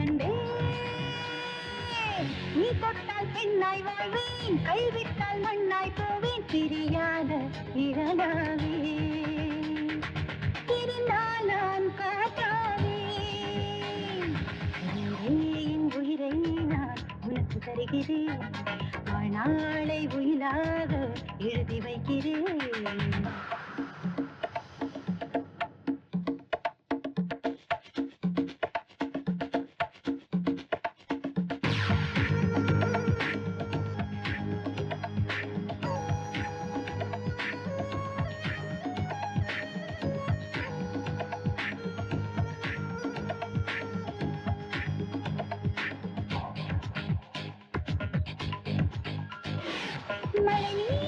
அன்பே நீ தொட்டால் பெண்ணாய் வாழ்வேன் கைவிட்டால் மண்ணாய் போவேன் பிரியாத இரணாவே திருநாளான் காட்டாவே என் உயிரை நான் உனக்கு தருகிறேன். நாளை உயிலாக எழுதி வைக்கிறேன். my name.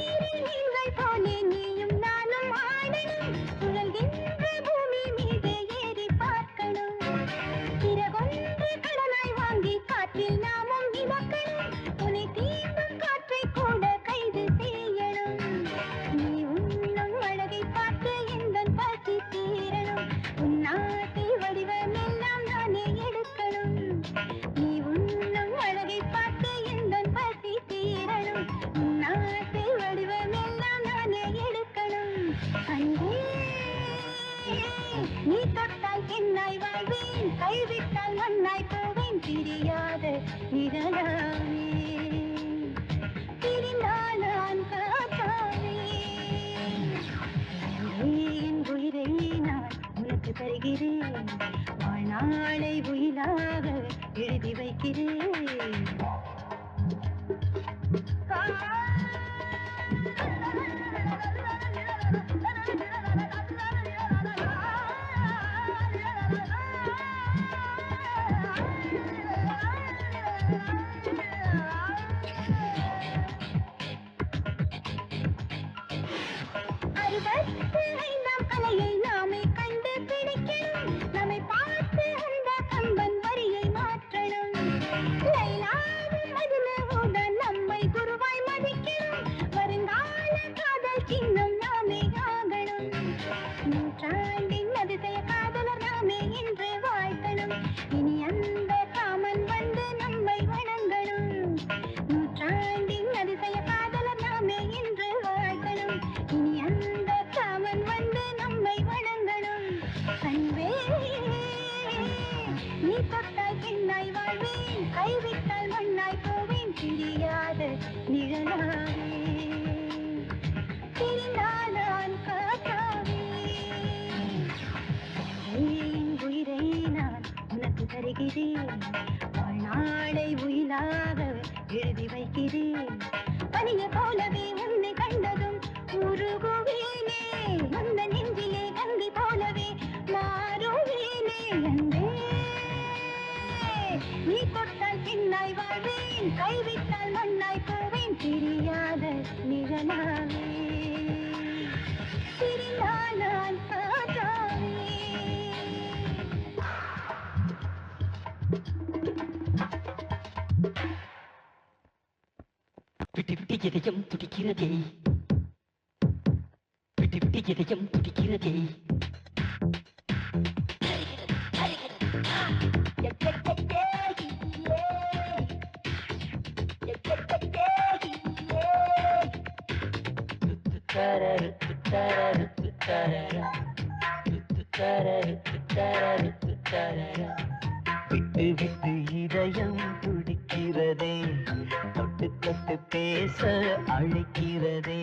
Thank you. Keep the ఎదయం తుడికిరదే పిటి పిటి ఎదయం తుడికిరదే பேச அழைக்கிறதே.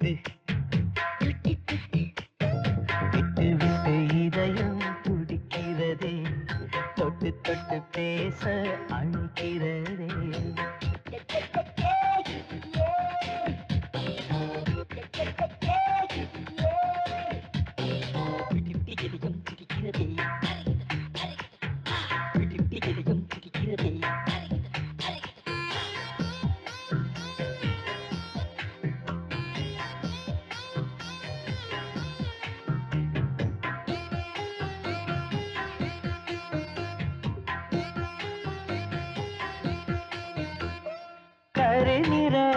விட்டு விட்டு விட்டு இதயம் துடிக்கிறதே. தொட்டு தொட்டு பேச அழ हरे निरा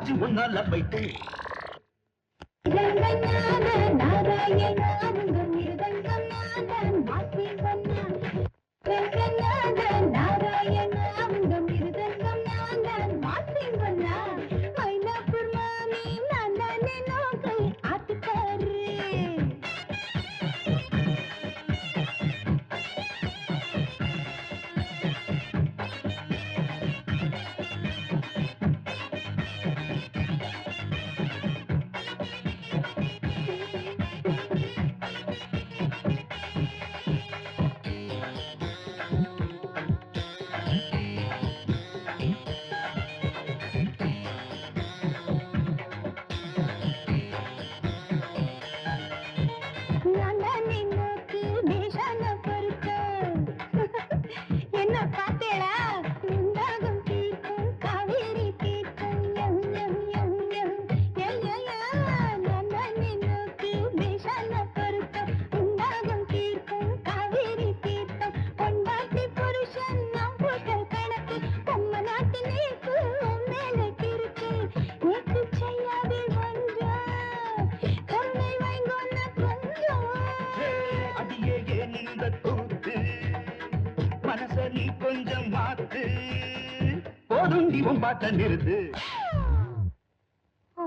ஆச்சு உன்னால வைத்து. நாராயண கிண்டி ஒம்பாட்ட நிறுத்து ஓ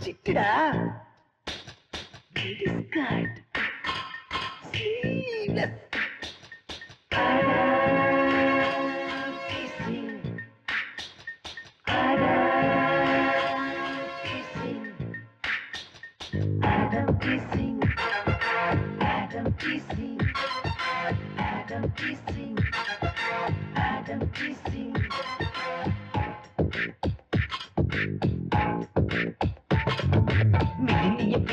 te tirar. Descarta. Silas. Para. Sim. Adam Kissing, Adam Kissing, Adam Kissing, Adam Kissing.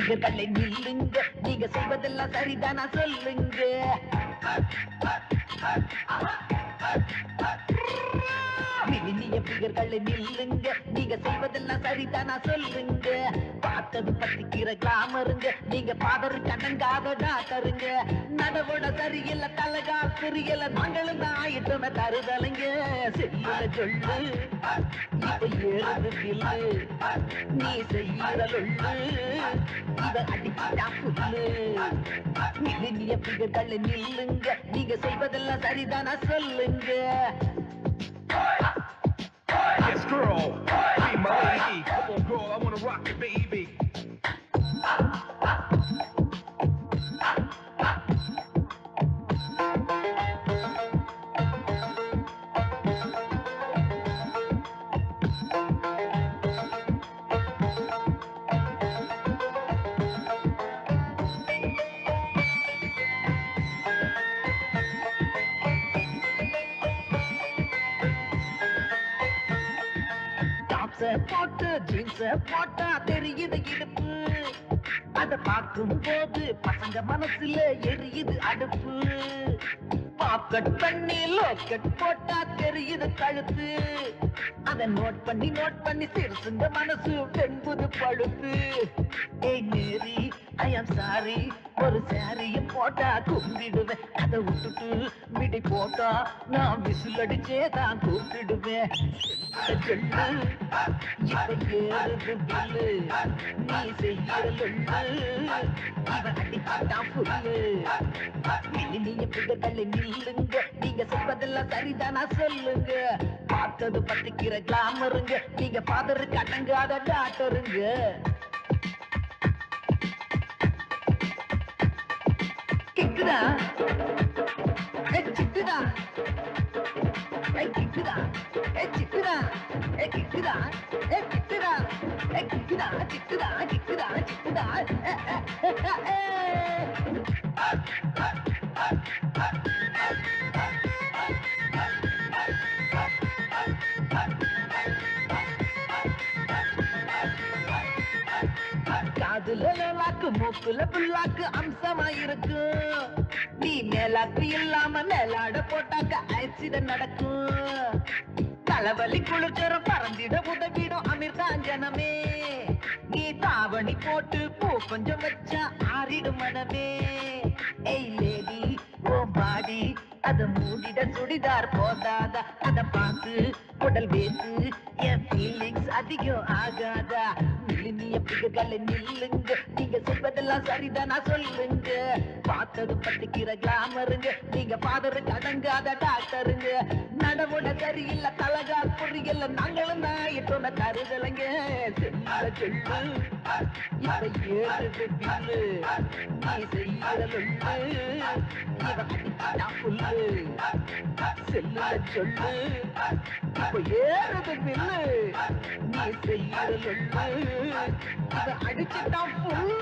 நில்லுங்க பிகர்களை நில்லுங்க நீங்க செய்வதெல்லாம் சரிதானா? சொல்லுங்க. மின்னிய பிகர்களை நில்லுங்க நீங்க செய்வதெல்லாம் சரிதானா சொல்லுங்க. பார்த்தது பத்திக்கிற கிளாமருங்க. நீங்க பாதரு கண்ணங்காத தருங்க நடவோட சரியில்ல தலகா புரியல. நாங்களும் தான் ஆயிட்டோமே தருதலுங்க. செல்லுல சொல்லு. இப்ப ஏறுது பில்லு. நீ செய்யற லொள்ளு இவ அடிச்சுட்டா புல்லு. மின்னிய பிகர்களை நில்லுங்க நீங்க செய்வதெல்லாம் சரிதானா சொல்லுங்க. Yes, girl, be my lady. Come on, girl, I wanna rock it, baby. Tops போட்டு ஜீன்ஸ போட்டா தெரியுது இடுப்பு. அத பார்க்கும் போது பசங்க மனசுல எரியுது அடுப்பு. பாக்கெட் பண்ணி லோக்கெட் போட்டா தெரியுது கழுத்து. அத நோட் பண்ணி நோட் பண்ணி சிறுசுங்க மனசு வெண்புது பழுத்து. ஏய் ஐ சாரி ஒரு சாரியும் போட்டா கும்பிடுவேன். அதை விட்டுட்டு மிடி போட்டா நான் விசில் அடிச்சே தான் கூப்பிடுவேன். நீ செய்யற நீங்க பிள்ளைகளை நீங்க சொல்வதெல்லாம் சரிதானா சொல்லுங்க. பார்த்தது பத்திக்கிற கிளாமருங்க நீங்க பாதருக்கு அடங்காத டாக்டருங்க கிக்குதா ஏ சிக்குதா ஏ கிக்குதா ஏ சிக்குதா ஏ கிக்குதா ஏ கிக்குதா ஏ கிக்குதா சிக்குதா கிக்குதா சிக்குதா ஏ, ஏ, ஏ, ஏ. காதுல மூக்குல புல்லாக்கு அம்சமா இருக்கும் நீ மேலாக்கு இல்லாம மேலாட போட்டாக்க ஆக்சிடென்ட் நடக்கும். தலைவலி குளிர்ச்சரம் பறந்திட உதவிடும் அமிர்தான் ஜனமே. நீ தாவணி போட்டு பூ கொஞ்சம் வச்சா ஆறிடும் மனமே. ஏய் லேடி ஓ பாடி அத மூடிட சுடிதார் போதாதா? அத பார்த்து உடல் வேத்து என் ஃபீலிங்ஸ் அதிகம் ஆகாதா? நில்லுனிய பிள்ளைகளை நில்லுங்க. நீங்க சொல்வதெல்லாம் சரிதானா சொல்லுங்க. பார்த்தது பத்துக்கிற கிளாமருங்க. நீங்க பாதருக்கு அடங்காத டாக்டருங்க. நடவுட சரியில்லை தலகா புரியல நாங்களும் தான் இப்போ தருதலைங்க சொல்லு இப்ப ஏறுது பில்லு. நீ செய்யற லொள்ளு இவ புல்லு. செல்லுல சொல்லு. இப்ப ஏறுது பில்லு நீ செய்யற லொள்ளு இவ அடிச்சுட்டா புல்லு